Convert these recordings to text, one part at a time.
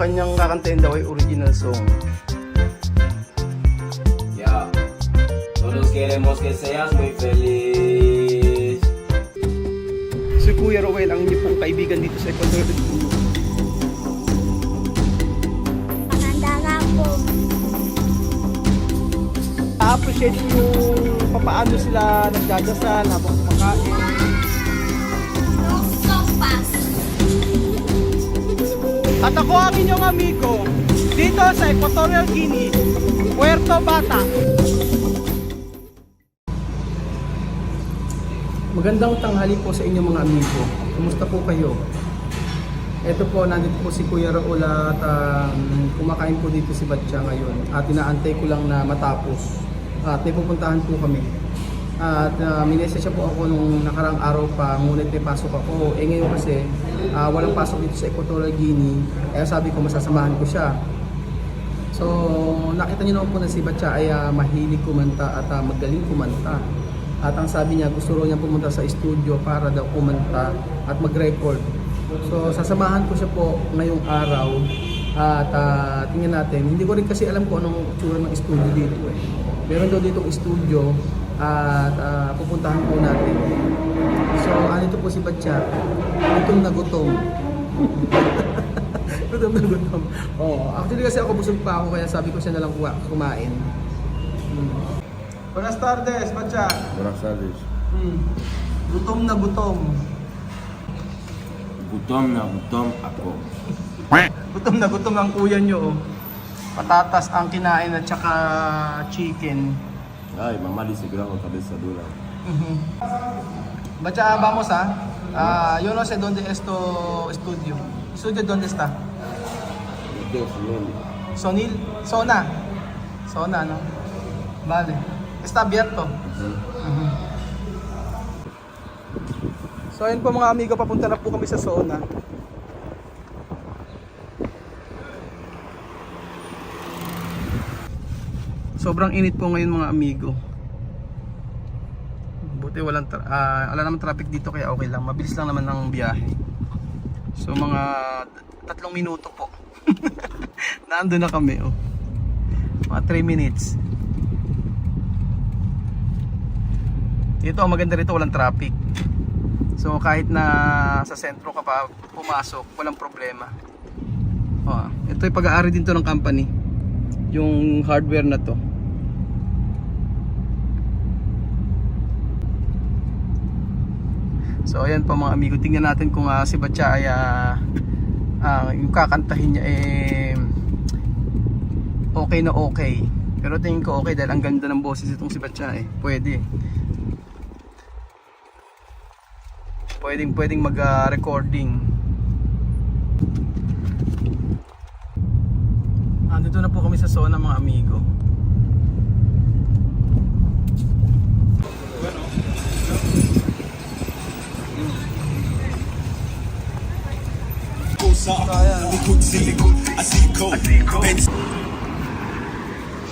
kanyang kakantahin daw ay original song. Ya, todos queremos que seas muy feliz. Si Kuya Rowel ang inyong pong kaibigan dito sa Ecuador. Nga po. appreciate yung papaano sila nagdadasal habang kumakain. At ako ang inyong amigo dito sa Equatorial Guinea, Puerto Bata. Magandang tanghali po sa inyong mga amigo. Kumusta po kayo? Ito po, nandito po si Kuya Raul at um, kumakain po dito si Batya ngayon. At inaantay ko lang na matapos. At may pupuntahan po kami. At uh, minessage po ako nung nakarang araw pa, ngunit may pasok ako. Eh ngayon kasi, ah, walang pasok dito sa Equatorial Guinea. Kaya sabi ko, masasamahan ko siya. So, nakita niyo naman po na si Batya ay ah, mahilig kumanta at ah, magaling kumanta. At ang sabi niya, gusto raw niya pumunta sa studio para daw kumanta at mag-record. So, sasamahan ko siya po ngayong araw at ah, tingnan natin. Hindi ko rin kasi alam kung anong tsura ng studio dito eh. Meron daw ditong studio at ah, pupuntahan po natin. So, andito po si Batya. Gutom na gutom. gutom na gutom. Oo. Actually kasi ako busog pa ako kaya sabi ko siya na lang kumain. Hmm. Buenas tardes, Batya. Buenas tardes. Hmm. Gutom na gutom. Gutom na gutom ako. Gutom na gutom ang kuya nyo. oh. Patatas ang kinain at saka chicken. Ay, dice que con cabeza dura. Mhm. Batya, vamos ah. Ah, yo no sé dónde esto estudio. Estudio dónde está? Sonil, Sona. Sona, no? Vale. Está abierto. Mhm. So ayun po mga amigo, papunta na po kami sa Sona. Sobrang init po ngayon mga amigo. Buti walang tra- ah, wala naman traffic dito kaya okay lang. Mabilis lang naman ang biyahe. So mga tatlong minuto po. Nandun na kami oh. Mga 3 minutes. Dito ang maganda rito walang traffic. So kahit na sa sentro ka pa pumasok, walang problema. Oh, ito yung pag-aari din to ng company. Yung hardware na to. So ayan po mga amigo, tingnan natin kung ah, si Batya ay ah, ah, yung kakantahin niya eh okay na okay. Pero tingin ko okay dahil ang ganda ng boses itong si Batya eh. Pwede. Pwedeng pwedeng mag-recording. Andito na po kami sa zona mga amigo.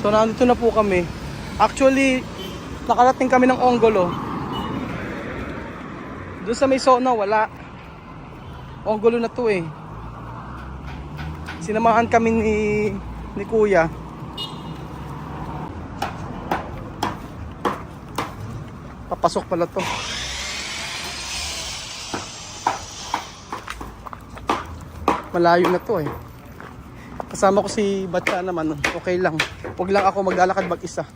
So nandito na po kami. Actually, nakarating kami ng Ongolo. Doon sa may zona, wala. Ongolo na to eh. Sinamahan kami ni, ni Kuya. Papasok pala to. Malayo na to eh. Kasama ko si Batya naman, okay lang. Huwag lang ako maglalakad mag-isa.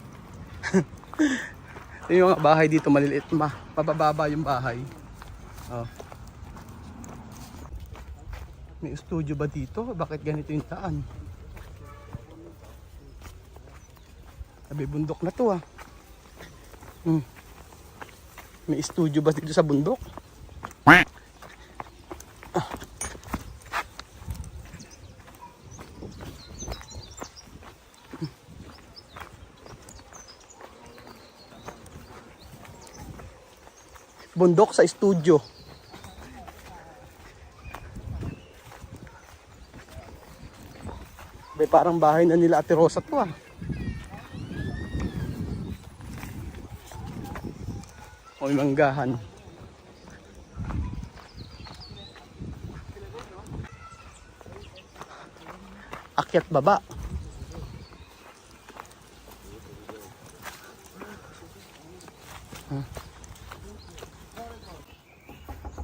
yung mga bahay dito maliliit ma. Pabababa yung bahay. Oh. May studio ba dito? Bakit ganito yung taan? Sabi bundok na to ah. Hmm. May studio ba dito sa bundok? Bundok sa studio. May parang bahay na nila Ate Rosa to ah. O manggahan. akyat baba.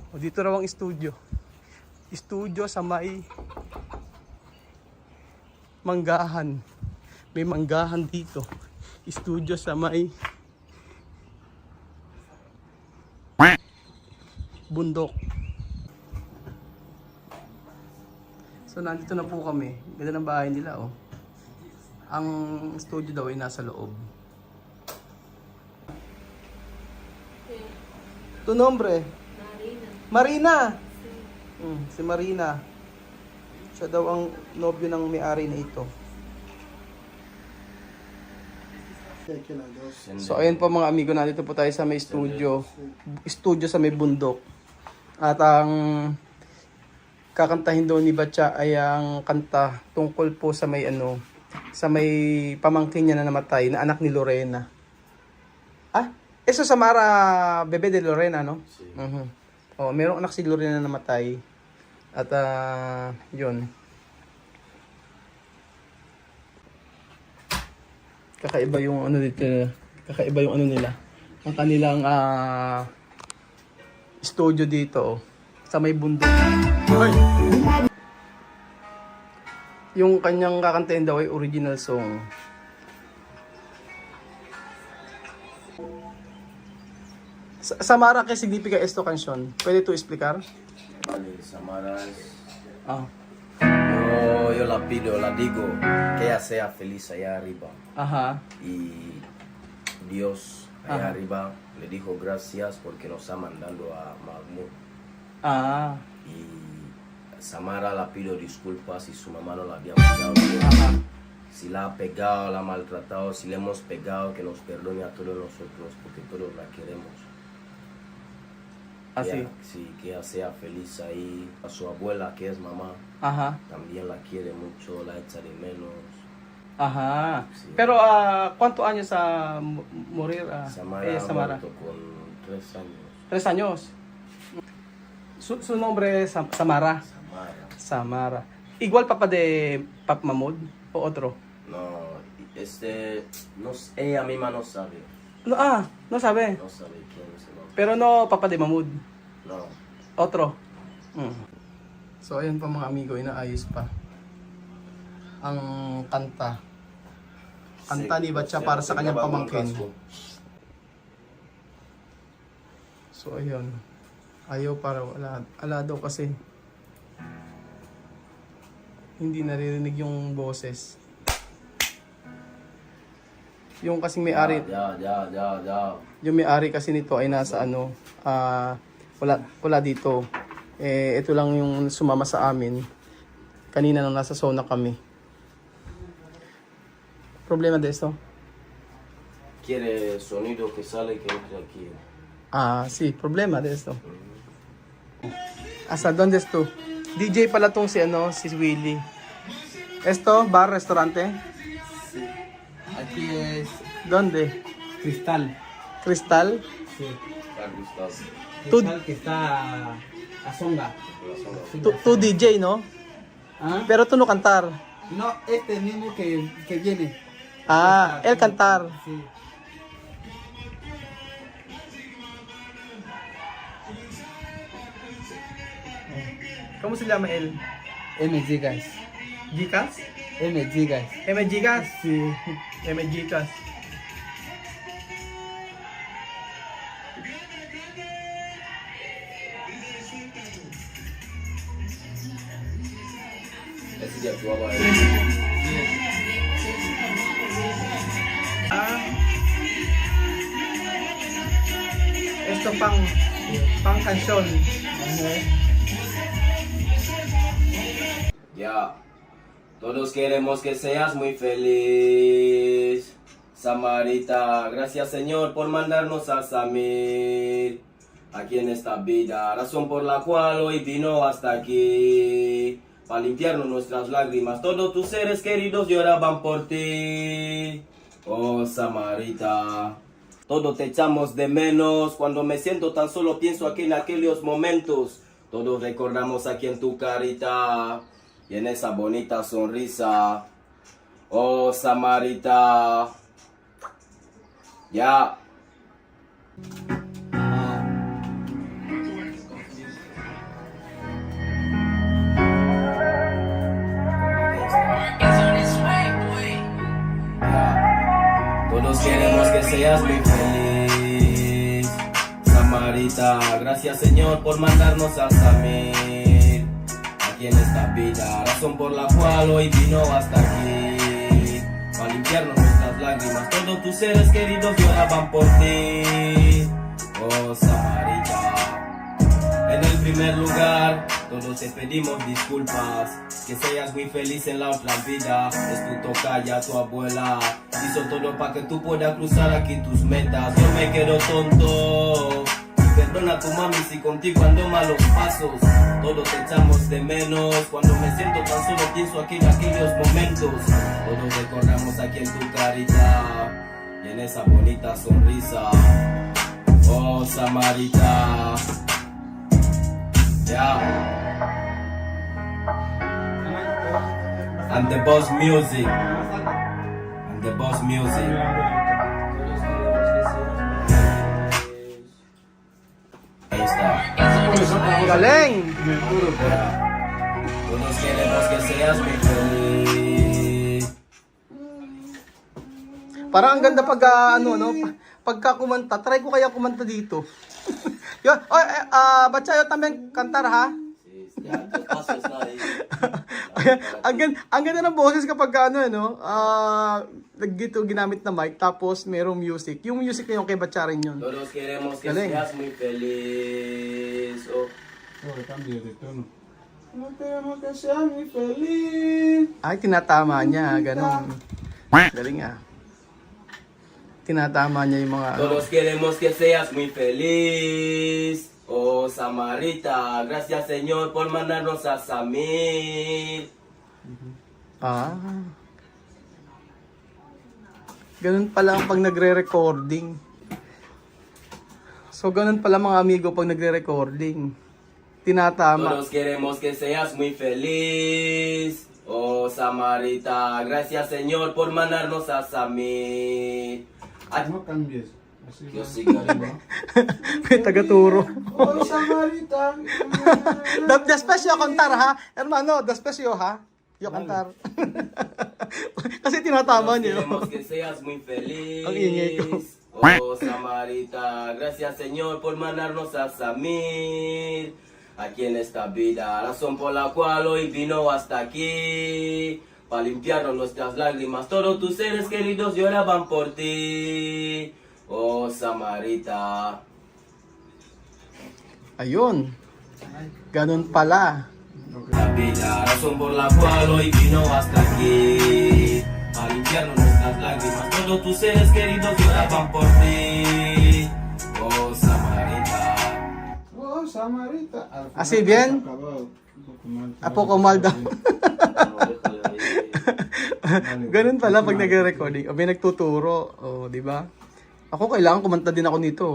O, dito raw ang studio. Studio sa may manggahan. May manggahan dito. Studio sa may bundok. So nandito na po kami. Ganda ng bahay nila oh. Ang studio daw ay nasa loob. Tu nombre? Marina. Mm, si Marina. Siya daw ang nobyo ng may-ari na ito. So ayun po mga amigo, nandito po tayo sa may studio. Studio sa may bundok. At ang kakantahin daw ni Batya ay ang kanta tungkol po sa may ano, sa may pamangkin niya na namatay na anak ni Lorena. Ah, eso sa Mara bebe de Lorena, no? Mhm. Oh, merong anak si Lorena na namatay. At ah, yun. Kakaiba yung ano dito, kakaiba yung ano nila. Ang kanilang ah studio dito oh, sa may bundok. Yung kanyang kakantahin daw ay original song. Sa- Samara, ¿qué significa esto canción? ¿Puede tú explicar? Vale, Samara es- Ah. Yo, yo la pido, la digo, que ella sea feliz allá arriba. Aha. Y Dios allá Ajá. arriba le dijo gracias porque nos está mandando a Mahmoud. Ah. Y Samara la pido disculpas si su mamá no la había pegado. Aha. Si la ha pegado, la ha maltratado, si le hemos pegado, que nos perdone a todos nosotros porque todos la queremos. Así. ella- sí, que ella sea feliz ahí. A su abuela, que es mamá, Aha. también la quiere mucho, la echa de menos. Sí. Pero ah, ¿cuánto años a morir ah, Samara eh, Samara? con tres años. Tres años. Su, su nombre es Sam- Samara. Samara. Samara. Igual papá de Pap Mahmoud o otro. No, este, no, ella misma no sabe, No, ah, no sabe. no sabe quién es el. Pero no papá de Mahmoud. No, Otro. So ayun pa mga amigo, inaayos pa. Ang kanta. Kanta ni Batya para sa kanyang pamangkin. So ayun. Ayaw para wala. Ala daw kasi. Hindi naririnig yung boses. Yung kasing may-ari, Ya, ya, ya, ya. yung may-ari kasi nito ay nasa ano, ah, wala, wala dito. Eh, ito lang yung sumama sa amin. Kanina nang nasa zona kami. Problema de esto? Quiere sonido que sale que entre aquí. Ah, sí, problema de esto. ¿Hasta dónde es tú? DJ pala tong si ano, si Willy. Esto, bar, restaurante? Aquí es ¿Dónde? cristal. Cristal? Sí. Tú- Cristal que está a songa. Tu, tu DJ, no? ¿Ah? Pero tú no cantar. No, este mismo que, que viene. Ah, él cantar. Sí. ¿Cómo se llama él? M Gigas. Gicas? M Gigas. M Gicas? Sí. M Gicas. Ese ya actuaba ahí. Ah. Esto pang pang canción. Ya. Todos queremos que seas muy feliz. Samarita, gracias Señor por mandarnos a Samir aquí en esta vida, razón por la cual hoy vino hasta aquí, para limpiarnos nuestras lágrimas. Todos tus seres queridos lloraban por ti, oh Samarita. Todo te echamos de menos, cuando me siento tan solo pienso aquí en aquellos momentos. Todos recordamos aquí en tu carita. Y esa bonita sonrisa. Oh, Samarita. Ya. Todos queremos que seas muy feliz. Samarita, gracias Señor por mandarnos a Samir. Aquí en esta vida, razón por la cual hoy vino hasta aquí. Para limpiarnos nuestras lágrimas, todos tus seres queridos lloraban por ti. Oh Samarita. En el primer lugar, todos te pedimos disculpas. Que seas muy feliz en la otra vida. Es tu tocaya, tu abuela. Hizo todo para que tú puedas cruzar aquí tus metas. Yo me quedo tonto. Perdona a tu mami si contigo ando malos pasos. Todos te echamos de menos. Cuando me siento tan solo pienso aquí en aquellos momentos. Todos recordamos aquí en tu carita. Y en esa bonita sonrisa. Oh, Samarita. Yeah. And the boss music. And the boss music. Está. Galing! Queremos que seas muy feliz. Parang ang ganda pag ah, ano no, pa- pagka kumanta, try ko kaya kumanta dito. Yo, oy, eh, ah, batsa yo también cantar ha. ang, gan ang ganda ng boses kapag ka, ano, ano, ah, nagdito ginamit na mic, tapos merong music. Yung music na yung kay Batsa rin yun. Todos queremos que Galing. seas muy feliz. Oh. Ay, tinatama niya, ganun. Galing ah. Tinatama niya yung mga, ano. Todos queremos que seas muy feliz. Oh, Samarita, gracias Señor por mandarnos a Samir. Ah. Ganun pala ang pag nagre-recording. So, ganun pala mga amigo pag nagre-recording. Tinatama. Todos queremos que seas muy feliz. Oh, Samarita, gracias Señor por mandarnos a Samir. Ay, No cambies. May tagaturo. Oh, Samaritan. Da, despacio contar ha. Hermano, despacio ha. Yo cantar. Kasi tinatama niyo. queremos que seas muy feliz. Ang ingay ko. Oh, Samarita, gracias Señor por mandarnos a Samir. Aquí en esta vida, razón por la cual hoy vino hasta aquí. Para limpiarnos nuestras lágrimas, todos tus seres queridos lloraban por ti. Oh, Samarita. Ayun. Ganun pala. La vida, razón por la cual hoy vino hasta aquí. Para limpiarnos nuestras lágrimas, todos tus seres queridos lloraban por ti. Oh, Samarita. Oh, Samarita. Al Así bien. se acabó. Un poco mal. A poco mal daw. Ganun pala pag nagre-recording. O may nagtuturo. O, di ba? Ako kailangan kumanta din ako nito.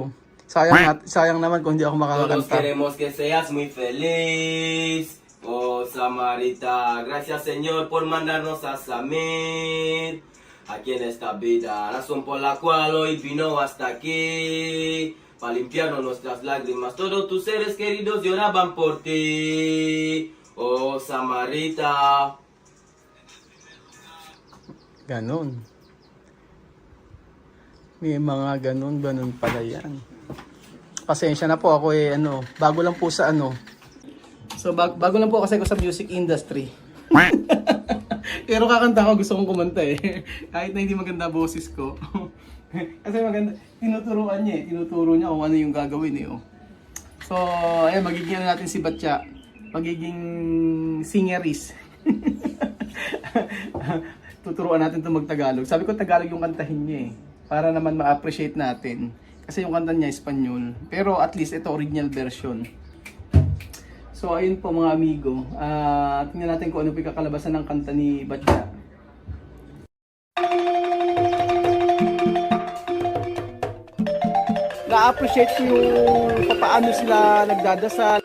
Sayang, nat- sayang naman kung hindi ako Todos makakanta. queremos que seas muy feliz. Oh, Samarita, gracias Señor por mandarnos a Samir. Aquí en esta vida, razón por la cual hoy vino hasta aquí. Para limpiarnos nuestras lágrimas, todos tus seres queridos lloraban por ti. Oh, Samarita. Ganon. May mga ganon, ganon pala yan. Pasensya na po ako eh, ano, bago lang po sa ano. So, bag- bago lang po kasi ako sa music industry. Pero kakanta ko, gusto kong kumanta eh. Kahit na hindi maganda boses ko. kasi maganda, tinuturuan niya eh. Tinuturo niya kung ano yung gagawin eh. Oh. So, ayun, magiging ano natin si Batya. Magiging singeris. Tuturuan natin itong magtagalog. Sabi ko Tagalog yung kantahin niya eh. Para naman ma-appreciate natin. Kasi yung kanta niya Espanyol. Pero at least ito original version. So ayun po mga amigo. Ah, tingnan natin kung ano po kakalabasan ng kanta ni Batya. Na-appreciate ko yung paano sila nagdadasal,